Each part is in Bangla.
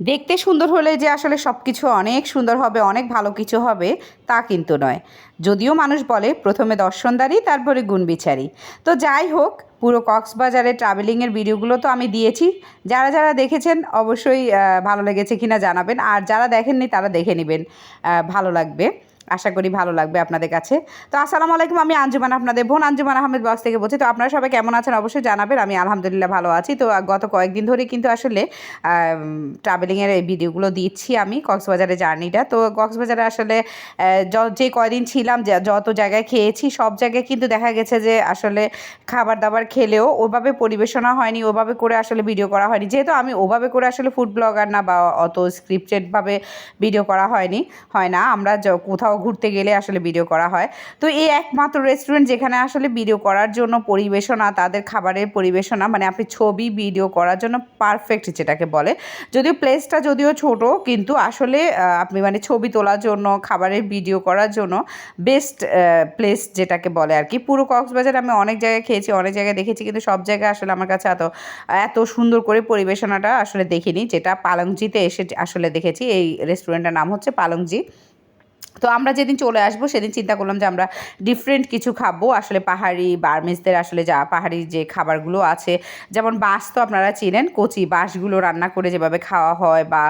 দেখতে সুন্দর হলে যে আসলে সব কিছু অনেক সুন্দর হবে, অনেক ভালো কিছু হবে, তা কিন্তু নয়। যদিও মানুষ বলে, প্রথমে দর্শনদারি তারপরে গুণবিচারী তো যাই হোক, পুরো কক্সবাজারে ট্রাভেলিংয়ের ভিডিওগুলো তো আমি দিয়েছি। যারা যারা দেখেছেন, অবশ্যই ভালো লেগেছে কিনা জানাবেন। আর যারা দেখেননি, তারা দেখে নেবেন ভালো লাগবে। আশা করি ভালো লাগবে আপনাদের কাছে। তো আসসালামু আলাইকুম, আমি আঞ্জুমান আপনাদের বোন, আঞ্জুমান আহমেদ বক্স থেকে বলছি। তো আপনারা সবাই কেমন আছেন অবশ্যই জানাবেন, আমি আলহামদুলিল্লাহ ভালো আছি। তো গত কয়েকদিন ধরে কিন্তু আসলে ট্রাভেলিংয়ের এই ভিডিওগুলো দিচ্ছি আমি কক্সবাজারের জার্নিটা তো কক্সবাজারে আসলে যে কয়দিন ছিলাম যত জায়গায় খেয়েছি, সব জায়গায় কিন্তু দেখা গেছে যে আসলে খাবার দাবার খেলেও ওভাবে পরিবেশনা হয়নি, ওভাবে করে আসলে ভিডিও করা হয়নি। যেহেতু আমি ওভাবে করে আসলে ফুড ব্লগার না বা অত স্ক্রিপ্টেডভাবে ভিডিও করা হয়নি, হয় না। আমরা য- কোথাও ঘুরতে গেলে আসলে ভিডিও করা হয়। তো এই একমাত্র রেস্টুরেন্ট যেখানে আসলে ভিডিও করার জন্য পরিবেশনা, তাদের খাবারের পরিবেশনা মানে আপনি ছবি ভিডিও করার জন্য পারফেক্ট যেটাকে বলে। যদিও প্লেসটা যদিও ছোট, কিন্তু আসলে আপনি মানে ছবি তোলার জন্য, খাবারের ভিডিও করার জন্য বেস্ট প্লেস যেটাকে বলে আর কি। পুরো কক্সবাজার আমি অনেক জায়গায় খেয়েছি, অনেক জায়গায় দেখেছি, কিন্তু সব জায়গায় আসলে আমার কাছে এত এত সুন্দর করে পরিবেশনাটা আসলে দেখিনি। যেটা পালংজিতে এসে আসলে দেখেছি, এই রেস্টুরেন্টটার নাম হচ্ছে পালংজি। তো আমরা যেদিন চলে আসব, সেদিন চিন্তা করলাম যে আমরা ডিফারেন্ট কিছু খাব। আসলে পাহাড়ি বার্মিসদের আসলে যা পাহাড়ি যে খাবারগুলো আছে, যেমন বাঁশ তো আপনারা চিনেন, কচি বাঁশগুলো রান্না করে যেভাবে খাওয়া হয় বা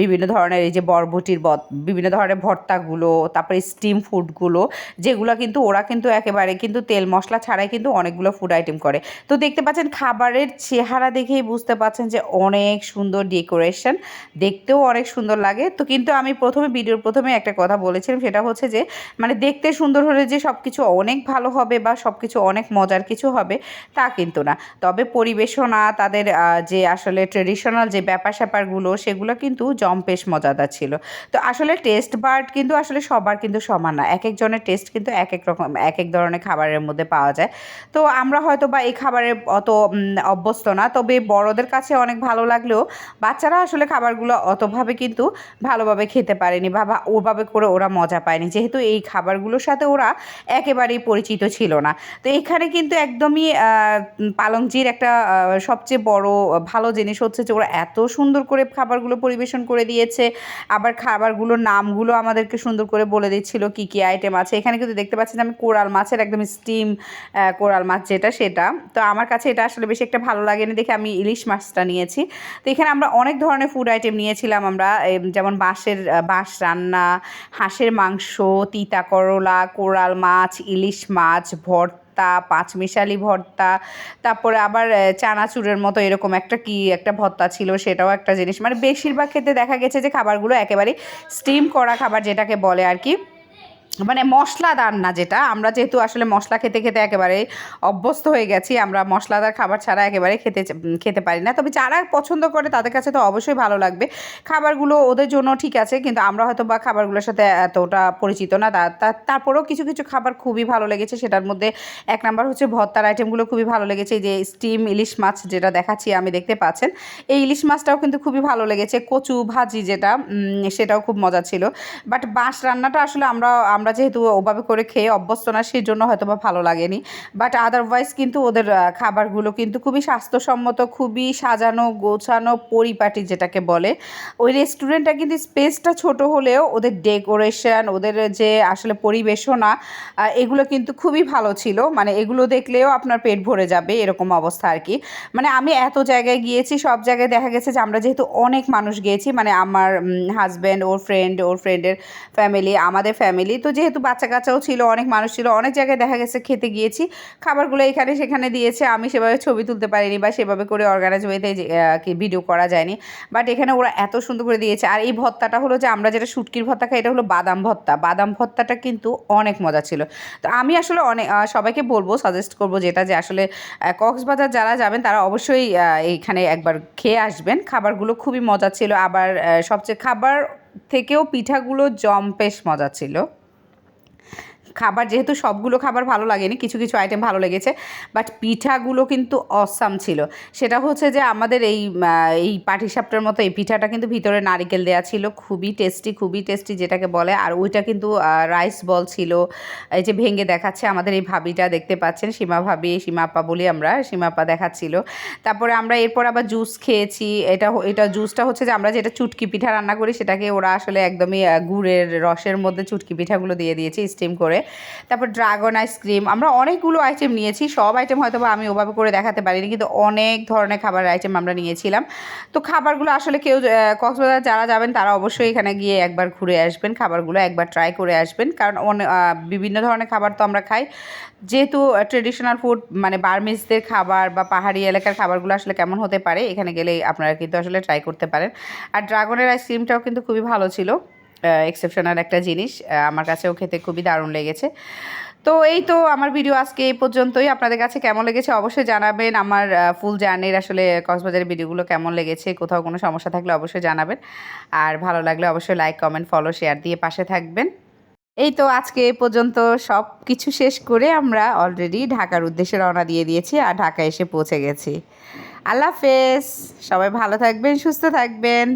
বিভিন্ন ধরনের এই যে বরবটির বিভিন্ন ধরনের ভর্তাগুলো, তারপরে স্টিম ফুডগুলো যেগুলো কিন্তু ওরা কিন্তু একেবারে কিন্তু তেল মশলা ছাড়াই কিন্তু অনেকগুলো ফুড আইটেম করে। তো দেখতে পাচ্ছেন খাবারের চেহারা দেখেই বুঝতে পাচ্ছেন যে অনেক সুন্দর ডেকোরেশন দেখতেও অনেক সুন্দর লাগে। তো কিন্তু আমি প্রথমে ভিডিওর প্রথমে একটা কথা বলেছিলাম সেটা হচ্ছে যে মানে দেখতে সুন্দর হলে যে সব কিছু অনেক ভালো হবে বা সব কিছু অনেক মজার কিছু হবে, তা কিন্তু না। তবে পরিবেশনা, তাদের যে আসলে ট্রেডিশনাল যে ব্যাপার স্যাপারগুলো সেগুলো কিন্তু জম্পেশ মজাদার ছিল। তো আসলে টেস্ট বার্ড কিন্তু আসলে সবার কিন্তু সমান না। এক একজনের টেস্ট কিন্তু এক এক রকম, এক এক ধরনের খাবারের মধ্যে পাওয়া যায়। তো আমরা হয়তো বা এই খাবারের অত অভ্যস্ত না, তবে বড়দের কাছে অনেক ভালো লাগলেও বাচ্চারা আসলে খাবারগুলো অতভাবে কিন্তু ভালোভাবে খেতে পারেনি বা ওভাবে করে ওরা মজা পায়নি। যেহেতু এই খাবারগুলোর সাথে ওরা একেবারেই পরিচিত ছিল না। তো এখানে কিন্তু একদমই পালংজির একটা সবচেয়ে বড়, ভালো জিনিস হচ্ছে যে ওরা এত সুন্দর করে খাবারগুলো পরিবেশন করে দিয়েছে। আবার খাবারগুলোর নামগুলো আমাদেরকে সুন্দর করে বলে দিচ্ছিল কি কি আইটেম আছে। এখানে কিন্তু দেখতে পাচ্ছি যে আমি কোরাল মাছের একদম স্টিম কোরাল মাছ যেটা সেটা। তো আমার কাছে এটা আসলে বেশি একটা ভালো লাগেনি দেখে আমি ইলিশ মাছটা নিয়েছি। তো এখানে আমরা অনেক ধরনের ফুড আইটেম নিয়েছিলাম আমরা যেমন বাঁশের বাঁশ রান্না, হাঁসের মাংস, তিতা করলা, কোরাল মাছ, ইলিশ মাছ, ভর্তা, পাঁচমিশালি ভর্তা, তারপরে আবার চানাচুরের মতো এরকম একটা কি একটা ভর্তা ছিল সেটাও একটা জিনিস। মানে বেশিরভাগ ক্ষেত্রে দেখা গেছে যে খাবারগুলো একেবারে স্টিম করা খাবার যেটাকে বলে আর কি। মানে মশলাদার না যেটা, আমরা যেহেতু আসলে মশলা খেতে খেতে একেবারে অভ্যস্ত হয়ে গেছি, আমরা মশলাদার খাবার ছাড়া একেবারে খেতে খেতে পারি না। তবে যারা পছন্দ করে তাদের কাছে তো অবশ্যই ভালো লাগবে। খাবারগুলো ওদের জন্য ঠিক আছে, কিন্তু আমরা হয়তো বা খাবারগুলোর সাথে এতটা পরিচিত না। তারপরেও কিছু কিছু খাবার খুবই ভালো লেগেছে, সেটার মধ্যে এক নাম্বার হচ্ছে ভর্তার আইটেমগুলো খুবই ভালো লেগেছে যে স্টিম ইলিশ মাছ যেটা দেখাচ্ছি আমি, দেখতে পাচ্ছেন। এই ইলিশ মাছটাও কিন্তু খুবই ভালো লেগেছে, কচু ভাজি যেটা সেটাও খুব মজা ছিল। বাট বাঁশ রান্নাটা আসলে আমরা আমরা যেহেতু ওভাবে করে খেয়ে অভ্যস্ত না, সেই জন্য হয়তো বা ভালো লাগেনি। বাট আদারওয়াইজ কিন্তু ওদের খাবারগুলো কিন্তু খুবই স্বাস্থ্যসম্মত, খুবই সাজানো, গোছানো, পরিপাটি যেটাকে বলে। ওই রেস্টুরেন্টটা কিন্তু স্পেসটা ছোট হলেও ওদের ডেকোরেশন, ওদের যে আসলে পরিবেশনা এগুলো কিন্তু খুবই ভালো ছিল। মানে এগুলো দেখলেও আপনার পেট ভরে যাবে এরকম অবস্থা আর কি। মানে আমি এত জায়গায় গিয়েছি, সব জায়গায় দেখা গেছে যে আমরা যেহেতু অনেক মানুষ গিয়েছি মানে আমার হাজব্যান্ড ওর ফ্রেন্ড ওর ফ্রেন্ডের ফ্যামিলি আমাদের ফ্যামিলি তো যেহেতু বাচ্চা কাচ্চাও ছিল, অনেক মানুষ ছিল, অনেক জায়গায় দেখা গেছে খেতে গিয়েছি। খাবারগুলো এখানে সেখানে দিয়েছে, আমি সেভাবে ছবি তুলতে পারিনি বা সেভাবে করে অর্গানাইজ ওয়েতে ভিডিও করা যায়নি। বাট এখানে ওরা এত সুন্দর করে দিয়েছে। আর এই ভত্তাটা হলো যে, আমরা যেটা শুটকির ভত্তা খাই, এটা হলো বাদাম ভত্তা বাদাম ভত্তাটা কিন্তু অনেক মজা ছিল। তো আমি আসলে অনেক সবাইকে বলব সাজেস্ট করব যেটা যে, আসলে কক্সবাজার যারা যাবেন, তারা অবশ্যই এইখানে একবার খেয়ে আসবেন। খাবারগুলো খুবই মজা ছিল। আবার সবচেয়ে, খাবার থেকেও পিঠাগুলো জম্পেশ মজা ছিল। খাবার যেহেতু সবগুলো খাবার ভালো লাগেনি, কিছু কিছু আইটেম ভালো লেগেছে বাট পিঠাগুলো কিন্তু অসাম ছিল। সেটা হচ্ছে যে আমাদের এই এই পাটিসাপটার মতো এই পিঠাটা কিন্তু ভিতরে নারিকেল দেওয়া ছিল, খুবই টেস্টি খুবই টেস্টি যেটাকে বলে, আর ওইটা কিন্তু রাইস বল ছিল। এই যে ভেঙে দেখাচ্ছে আমাদের এই ভাবিটা, দেখতে পাচ্ছেন? সীমা ভাবি, সীমা আপা বলি আমরা, সীমা আপা দেখাচ্ছিল। তারপরে আমরা এরপর আবার জুস খেয়েছি, এটা এটা জুসটা হচ্ছে যে আমরা যেটা চুটকি পিঠা রান্না করি, সেটাকে ওরা আসলে একদমই গুড়ের রসের মধ্যে চুটকি পিঠাগুলো দিয়ে দিয়েছে স্টিম করে। তারপর ড্রাগন আইসক্রিম আমরা অনেকগুলো আইটেম নিয়েছি, সব আইটেম হয়তো বা আমি ওভাবে করে দেখাতে পারিনি, কিন্তু অনেক ধরনের খাবার আইটেম আমরা নিয়েছিলাম। তো খাবারগুলো আসলে কেউ কক্সবাজার যারা যাবেন তারা অবশ্যই এখানে গিয়ে একবার ঘুরে আসবেন, খাবারগুলো একবার ট্রাই করে আসবেন, কারণ বিভিন্ন ধরনের খাবার তো আমরা খাই। যেহেতু ট্রেডিশনাল ফুড মানে বার্মিসদের খাবার বা পাহাড়ি এলাকার খাবারগুলো আসলে কেমন হতে পারে, এখানে গেলেই আপনারা কিন্তু আসলে ট্রাই করতে পারেন। আর ড্রাগনের আইসক্রিমটাও কিন্তু খুবই ভালো ছিল। এক্সেপশনাল একটা জিনিস। আমার কাছেও খেতে খুবই দারুণ লেগেছে। তো এই তো আমার ভিডিও আজকে এই পর্যন্তই। আপনাদের কাছে কেমন লেগেছে অবশ্যই জানাবেন। আমার ফুল জার্নির আসলে কক্সবাজারের ভিডিওগুলো কেমন লেগেছে, কোথাও কোনো সমস্যা থাকলে অবশ্যই জানাবেন। আর ভালো লাগলে অবশ্যই লাইক কমেন্ট ফলো শেয়ার দিয়ে পাশে থাকবেন। এই তো আজকে এই পর্যন্ত সব কিছু শেষ করে আমরা অলরেডি ঢাকার উদ্দেশ্যে রওনা দিয়ে দিয়েছি আর ঢাকা এসে পৌঁছে গেছি। আল্লাহ হাফেজ। সবাই ভালো থাকবেন, সুস্থ থাকবেন।